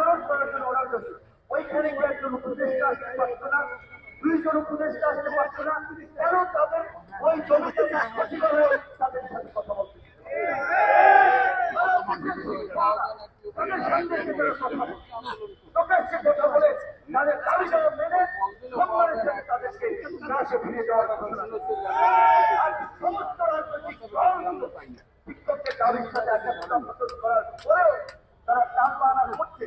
আচরণ করার জন্য ওনার জন্য ওইখানে গিয়ে একজন উপদেষ্টা আসতে পারতো না, দুইজন উপদেষ্টা আসতে পারতো না, কেন তাদের ওই জমিতে সচিবালয় হয়ে তাদের সাথে কথা বলতে তারা করছে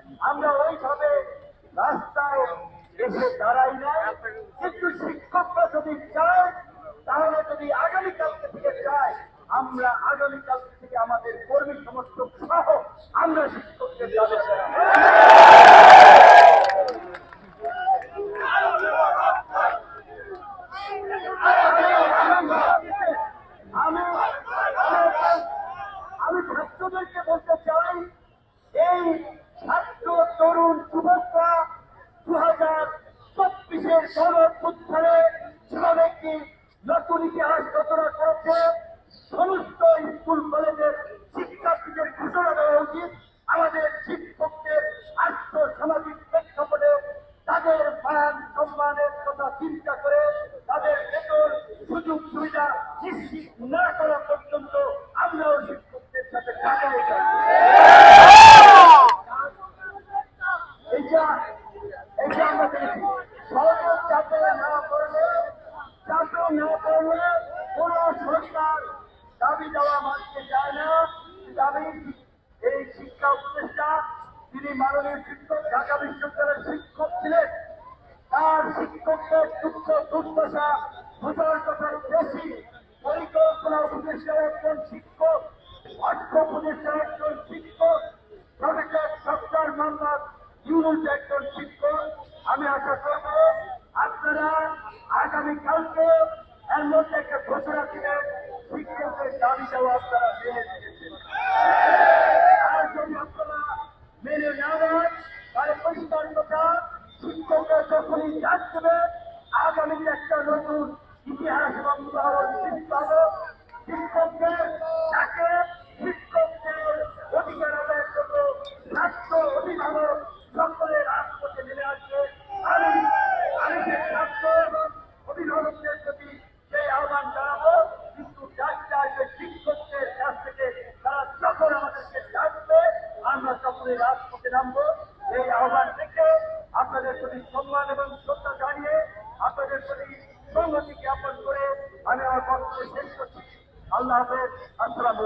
আমরা ওইভাবে রাস্তায় এসে দাঁড়াই না কিন্তু শিক্ষকরা যদি চায়, তাহলে যদি আগামীকালকে থেকে চায়, আমরা আগামীকাল থেকে আমাদের কর্মী সমর্থক সহ আমরা শিক্ষকদের দাবি জানাব। আমি আমি ছাত্রদেরকে বলতে চাই এই ছাত্র তরুণ যুবকরা দু হাজার চব্বিশের গণপুত্থানে যেভাবে কি নতুন ইতিহাস রচনা করেছে সমস্ত স্কুল কলেজের শিক্ষার্থীদের ঘোষণা দেওয়া উচিত আমাদের শিক্ষকদের আর্থ সামাজিক প্রেক্ষাপটে তাদের মান সম্মানের কথা চিন্তা করে তাদের বেতন সুযোগ সুবিধা নিশ্চিত না করা পর্যন্ত আমরাও শিক্ষকদের সাথে কাটাই এই শিক্ষা উপদেষ্টা, তিনি মাননীয় শিক্ষক, ঢাকা বিশ্ববিদ্যালয়ের শিক্ষক ছিলেন তার শিক্ষকদের দুঃখ দুর্দশা বোঝার কথা বেশি পরিকল্পনা উপদেষ্টার একজন শিক্ষক, অর্থ উপদেষ্টার একজন শিক্ষক প্রফেসর ডক্টর মোহাম্মদ ইউনুস একজন শিক্ষক। আমি আশা করব আপনারা আগামীকালকে এর মধ্যে একটা ঘোষণা দিলেন শিক্ষকের দাবি দেওয়া আপনারা মেনে নিয়েছেন। আর যদি আপনারা মেনে না নেন, তাহলে পরিষ্কার শিক্ষকরা যখনই চাষ দেবে আগামীতে একটা নতুন ইতিহাস এবং উদাহরণ সৃষ্টি হবে শিক্ষকদের তাকে শিক্ষকদের অধিকার আদায়ের জন্য ছাত্র অভিভাবক সকলে রাজপথে নেমে আসবে। আমি আমি যে ছাত্র অভিভাবকদের প্রতি সেই আহ্বান জানাব, কিন্তু ডাকতে আসবে শিক্ষকদের কাছ থেকে তারা যখন আমাদেরকে ডাকবে আমরা সকলে রাজপথে নামবো। এই আহ্বান থেকে আপনাদের প্রতি সম্মান এবং শ্রদ্ধা জানিয়ে আপনাদের প্রতি সংহতি জ্ঞাপন করে আমি আমার বক্তব্য শেষ করছি। আল্লাহ হাফেজ। আসসালামু